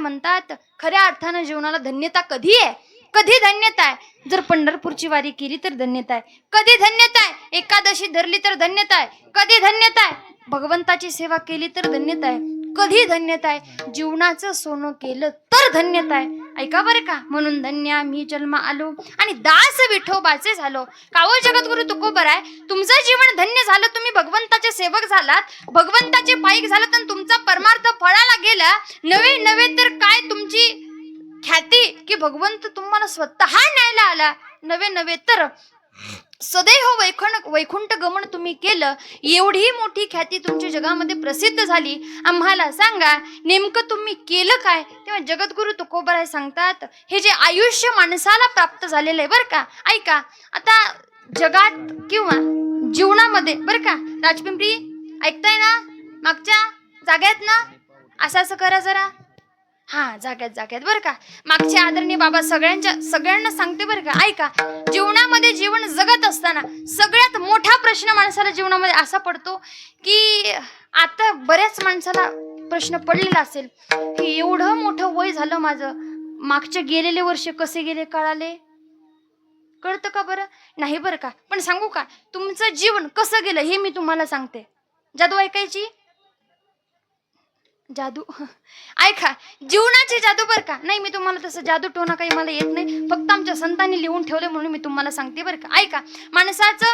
म्हणतात खऱ्या अर्थानं जीवनाला धन्यता कधी आहे? कधी धन्यता आहे? जर पंढरपूरची वारी केली तर धन्यता आहे. कधी धन्यता आहे? एकादशी धरली तर धन्यता आहे. कधी धन्यता आहे? भगवंताची सेवा केली तर धन्यता आहे. कधी धन्यता आहे? जीवनाचं सोनं केलं तर धन्यता आहे. ऐका बरं का. म्हणून धन्य मी जन्म आलो आणि दास विठोबाचे झालो. कावो हो जगद्गुरु तुकोबर आहे. तुमचं जीवन धन्य झालं तुम्ही भगवंताचे सेवक झालात. भगवंताचे पाईक झालात आणि तुमचा परमार्थ फळाला गेला. नवे नवे तर काय तुमची ख्याती? की भगवंत तुम्हाला स्वतः न्यायला आला? नवे नवे तर सदैव वैखण वैकुंठ गमन तुम्ही केलं एवढी मोठी ख्याती तुमच्या जगामध्ये प्रसिद्ध झाली. आम्हाला सांगा नेमकं तुम्ही केलं काय? तेव्हा जगद्गुरु तुकोबराय सांगतात हे जे आयुष्य माणसाला प्राप्त झालेलं आहे बरं का? ऐका आता जगात किंवा जीवनामध्ये बरं का? राजपिंपरी ऐकताय ना? मागच्या जाग्यात ना? असं असं करा जरा. हा जाग्यात जाग्यात बरं का? मागचे आदरणीय बाबा सगळ्यांच्या सगळ्यांना सांगते बरं का. ऐका जीवनामध्ये जीवन जगत असताना सगळ्यात मोठा प्रश्न माणसाला जीवनामध्ये असा पडतो की आता बऱ्याच माणसाला प्रश्न पडलेला असेल की एवढं मोठं वय झालं माझं. मागचे गेलेले वर्ष कसे गेले कळाले? कळतं का बरं? नाही बरं का? पण सांगू का? तुमचं जीवन कसं गेलं हे मी तुम्हाला सांगते. जादू ऐकायची? जादू. ऐका जीवनाची जादू बरं का? नाही मी तुम्हाला तसं जादू टोना काही मला येत नाही. फक्त आमच्या संतांनी लिहून ठेवले म्हणून मी तुम्हाला सांगते बरं का? ऐका माणसाचं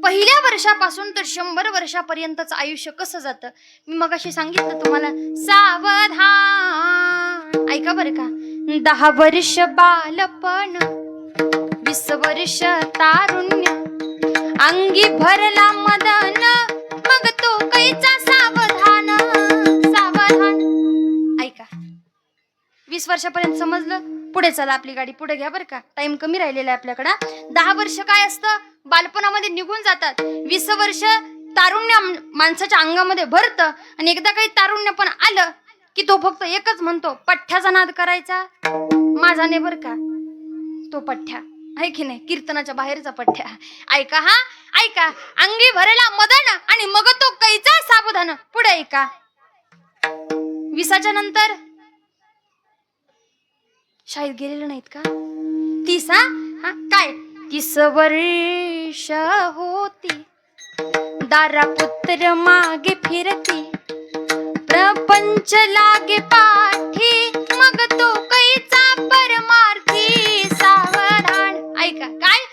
पहिल्या वर्षापासून तर शंभर वर्षापर्यंतचं आयुष्य कसं जातं? मी मग अशी सांगितलं तुम्हाला सावधान. ऐका बरं का? दहा वर्ष बालपण वीस वर्ष तारुण्य अंगी भरला मदन. वीस वर्षापर्यंत समजलं? पुढे चला आपली गाडी पुढे घ्या बरं का. टाइम कमी राहिलेला आहे आपल्याकडं. दहा वर्ष काय असतं? बालपणामध्ये निघून जातात. वीस वर्ष तारुण्य माणसाच्या अंगामध्ये भरतं आणि एकदा काही तारुण्य पण आलं की तो फक्त एकच म्हणतो पठ्ठ्याचा नाद करायचा. माझा नाही बरं का. तो पठ्ठ्या. आहे की नाही? कीर्तनाच्या बाहेरचा पठ्ठ्या. ऐका हा ऐका. अंगी भरेला मदन आणि मग तो कैचा सावधान पुढे ऐका. विसाच्या नंतर शाळेत गेलेलं नाहीत का? तीस हा? हा काय? तीस वर्ष होती. दारा पुत्र मागे फिरती. प्रपंच लागे पाठी. मग तो कैचा परमार्थी सावधान. ऐका काय?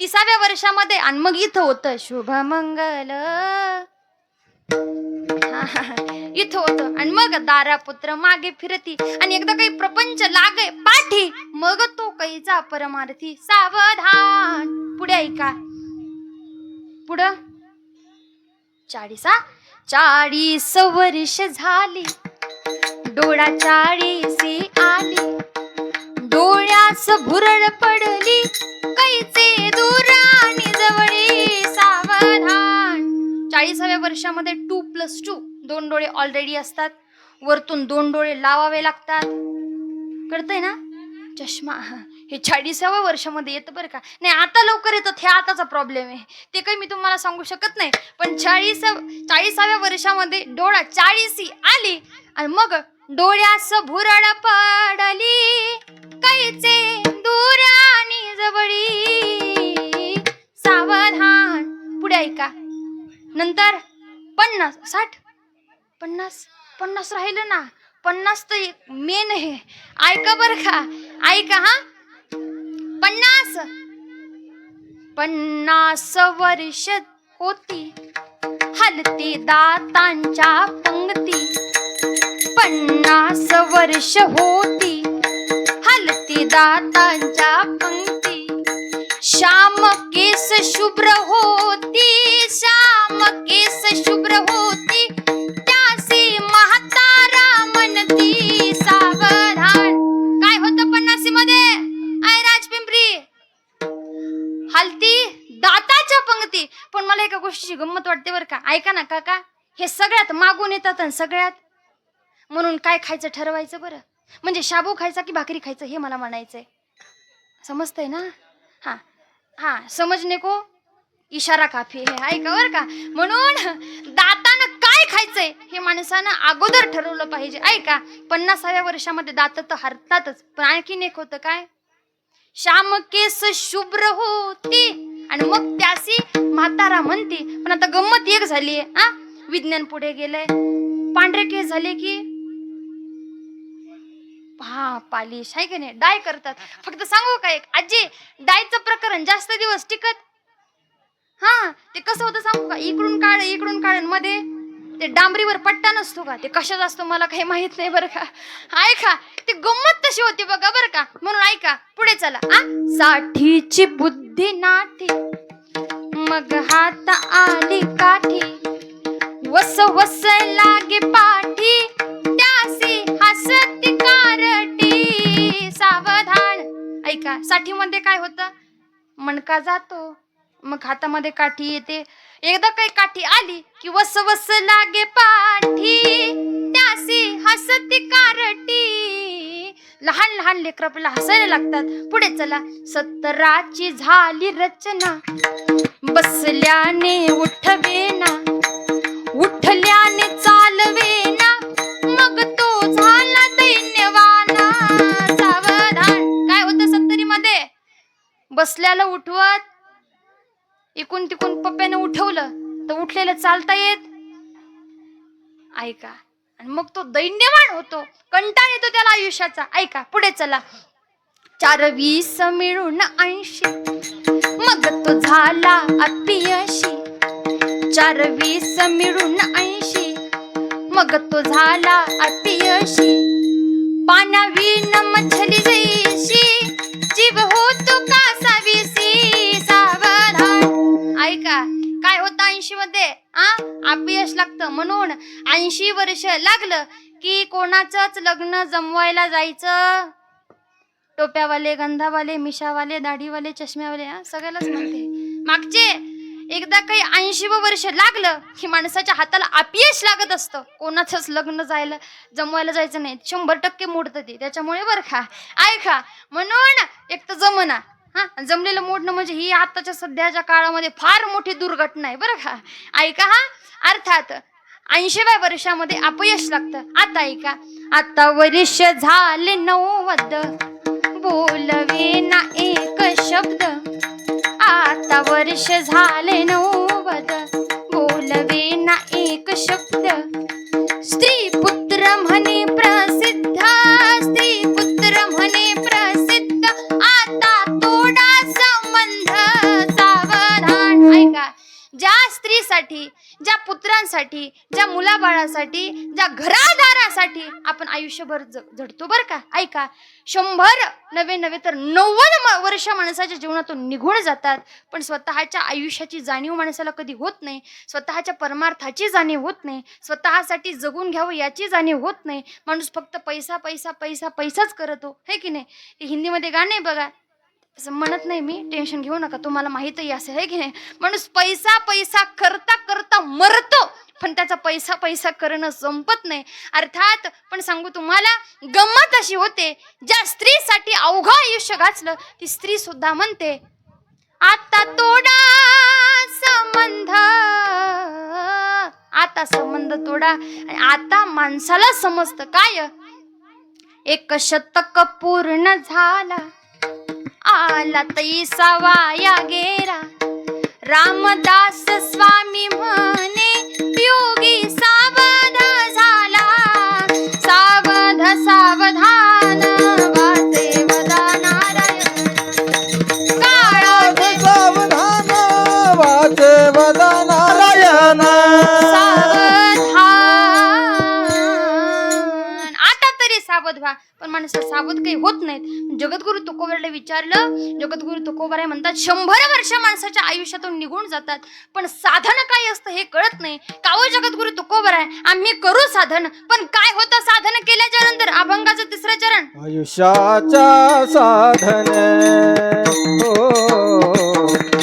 तिसाव्या वर्षामध्ये आणि मग इथं होतं शुभ मंगल इथं होत. आणि मग दारापुत्र मागे फिरती. आणि एकदा काही प्रपंच लागे पाठी मग तो कैचा परमार्थी सावधान. पुढे ऐका पुढं? चाळीसा चाळीस वर्ष झाली. डोळा चाळीसी आली. डोळ्यास भुरळ पडली. कैचे दुराणी जवळी सावधान. चाळीसाव्या वर्षामध्ये टू प्लस टू दोन डोळे ऑलरेडी असतात. वरतून दोन डोळे लावावे लागतात. कळतंय ना? चष्मा. हे चाळीसाव्या वर्षामध्ये येतं बरं का? नाही आता लवकर येतं हे आताचा प्रॉब्लेम आहे. ते काही मी तुम्हाला सांगू शकत नाही. पण चाळीस चाळीसाव्या वर्षामध्ये डोळा चाळीसी आली आणि मग डोळ्यास भुरळ पडली. कैचे दूर आणि जवळी. सावधान. पुढे ऐका. नंतर पन्नास साठ पन्नास पन्नास राहिलं ना पन्नास तर मेन आहे. ऐका बरं का ऐका हा. पन्नास. पन्नास वर्ष होती हलती दातांच्या पंक्ती पन्नास वर्ष होती हलती दातांच्या पंक्ती श्याम केस शुभ्र होती श्याम केस शुभ्र होती. ऐका हे सगळ्यात मागून येतात आणि सगळ्यात. म्हणून काय खायचं ठरवायचं बरं? म्हणजे शाबू खायचा की भाकरी खायचं हे मला म्हणायचंय. समजतंय ना? हा. हा समजणे को इशारा काफी हे ऐका बरं का? म्हणून दातानं काय खायचंय हे माणसानं अगोदर ठरवलं पाहिजे ऐका पन्नासाव्या वर्षामध्ये दात तर हरतातच पण आणखीन एक होतं काय? श्याम केस शुभ्र होती. आणि मग त्यासी म्हातारा म्हणते पण आता गंमत एक झालीये आ? विज्ञान पुढे गेलंय. पांढरे केस झाले की हा पालिश आहे की नाही? डाय करतात. फक्त सांगू का एक? आजी डायचं प्रकरण जास्त दिवस टिकत? हा ते कसं होतं सांगू का? इकडून काळ इकडून काळमध्ये ते डांबरीवर पट्टा नसतो का? ते कशाच असतो मला काही माहीत नाही बरं का? ऐका ते गंमत तशी होती बघा बरं का? म्हणून ऐका पुढे चला आ? साठीची बुद्धी नाठी मग हात आली काठी वस वस लागे पाठी त्यासी हसती कारटी सावधान. ऐका साठीमध्ये काय होतं? मणका जातो मग हातामध्ये काठी येते. एकदा काही काठी आली की वस वस लागे पाठी. त्यासी हसती कारटी. लहान लहान लेकर आपल्याला हसायला लागतात. पुढे चला. सत्तराची झाली रचना. बसल्याने उठवेना. उठल्याने चालवेना. मग तो झाला दैन्यवाना. सावधान. काय होतं सत्तरी मध्ये बसल्याला उठवत इकून तिकून पप्प्याने उठवलं तर उठलेलं चालता येत. ऐका आणि मग तो दैन्यवान होतो कंटाळ येतो त्याला आयुष्याचा. ऐका पुढे चला. चार वीस मिळून ऐंशी मग तो झाला अपयशी चार वीस मिळून ऐंशी मग तो झाला अपयशी न मछली जैशी जीव होतो का का? काय होतं ऐंशी मध्ये? आ? अपयश लागतं म्हणून ऐंशी वर्ष लागलं की कोणाचंच लग्न जमवायला जायचं? टोप्यावाले गंधावाले मिशावाले दाढीवाले चष्म्यावाले हा सगळ्यालाच म्हणते मागचे एकदा काही ऐंशी वर्ष लागलं की माणसाच्या हाताला अपयश लागत असतं. कोणाचंच लग्न जायला जमवायला जायचं नाही. शंभर टक्के मोडतं ते. त्याच्यामुळे बरं खा ऐका. म्हणून एक तर जमना. हा जमलेलं मोडणं म्हणजे ही आताच्या सध्याच्या काळामध्ये फार मोठी दुर्घटना आहे बरं का? ऐका हा अर्थात ऐंशीव्या वर्षामध्ये अपयश लागतं. आता ऐका आता वर्ष झाले नव्वद. बोलवे ना एक शब्द. आता वर्ष झाले नव्वद. बोलवे ना एक शब्द. बाळासाठी ज्या घरादारासाठी आपण आयुष्यभर ज- झडतो बरं का? ऐका शंभर नवे नवे तर नव्वद वर्ष माणसाच्या जीवनातून निघून जातात पण स्वतःच्या आयुष्याची जाणीव माणसाला कधी होत नाही स्वतःच्या परमार्थाची जाणीव होत नाही स्वतःसाठी जगून घ्यावं याची जाणीव होत नाही माणूस फक्त पैसा पैसा पैसा पैसाच करतो हे की नाही? हिंदीमध्ये गाणे बघा असं म्हणत नाही मी टेन्शन घेऊ नका तुम्हाला माहीतही असं आहे की नाही? माणूस पैसा पैसा करता करता मरतो. पण त्याचा पैसा पैसा करणं संपत नाही. अर्थात पण सांगू तुम्हाला गंमत अशी होते ज्या स्त्रीसाठी अवघं आयुष्य गाजलं ती स्त्री सुद्धा म्हणते आता तोडा संबंध. आता संबंध तोडा आणि आता माणसाला समजतं काय? एक शतक पूर्ण झाला आला तैसा वाया गेरा रामदास स्वामी म्हणे योगी सावध सावध व्हा. पण माणसं सावध काही होत नाहीत. जगद्गुरु तुकोबराला विचारलं जगद्गुरु तुकोबर हे म्हणतात शंभर वर्ष माणसाच्या आयुष्यातून निघून जातात. पण साधन काय असतं हे कळत नाही. कावं हो जगद्गुरु तुकोबर आहे आम्ही करू साधन. पण काय होतं साधन केल्याच्यानंतर? अभंगाचं तिसरं चरण. आयुष्याच्या साधन. हो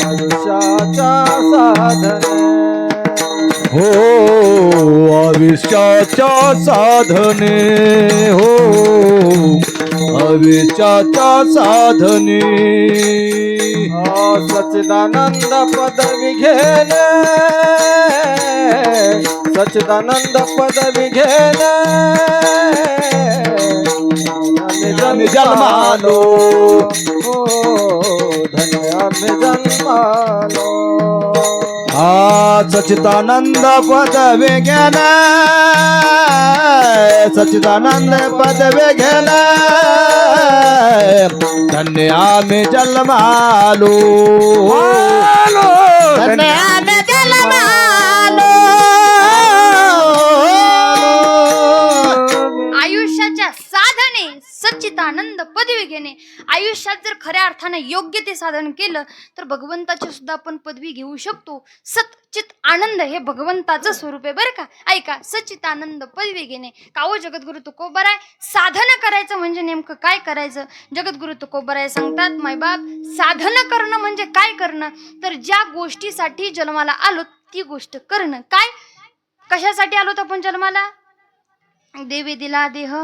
आयुष्याच्या साधने. हो आयुष्याच्या साधने हो विचाच्या साधने. सचिदानंद पदवी घेणे सचिदानंद पदवी घेणे जन्मालो. हो धन्य जन्मालो. सचिदानंद पदवी घेण सचिदानंद पदवी घेण धन्य आम्ही जन्मालो. धन्य आम्ही जन्मालो. आयुष्याच्या साधने सच्चितानंद पदवी घेणे. आयुष्यात जर खऱ्या अर्थानं योग्य ते साधन केलं तर भगवंताची सुद्धा आपण पदवी घेऊ शकतो. सच्चित आनंद हे भगवंताचं स्वरूप आहे बरं का? ऐका सच्चित आनंद पदवी घेणे. कावो हो जगद्गुरु तुकोबराय? साधन करायचं म्हणजे नेमकं काय करायचं? जगद्गुरु तुकोबराय सांगतात मायबाप साधन करणं म्हणजे काय करणं? तर ज्या गोष्टीसाठी जन्माला आलो ती गोष्ट करणं. काय? कशासाठी आलो आपण जन्माला? देवी दिला देह.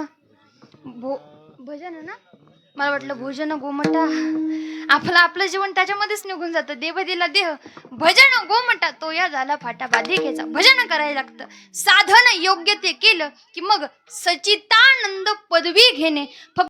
भो भजन ना? मला वाटलं भोजन गोमटा. आपलं आपलं जीवन त्याच्यामध्येच निघून जातं. देव दिला देह भजन गोमटा तो या झाला फाटा. घ्यायचा. भजन करायला लागतं. साधन योग्य ते केलं की मग सचितानंद पदवी घेणे. फक्त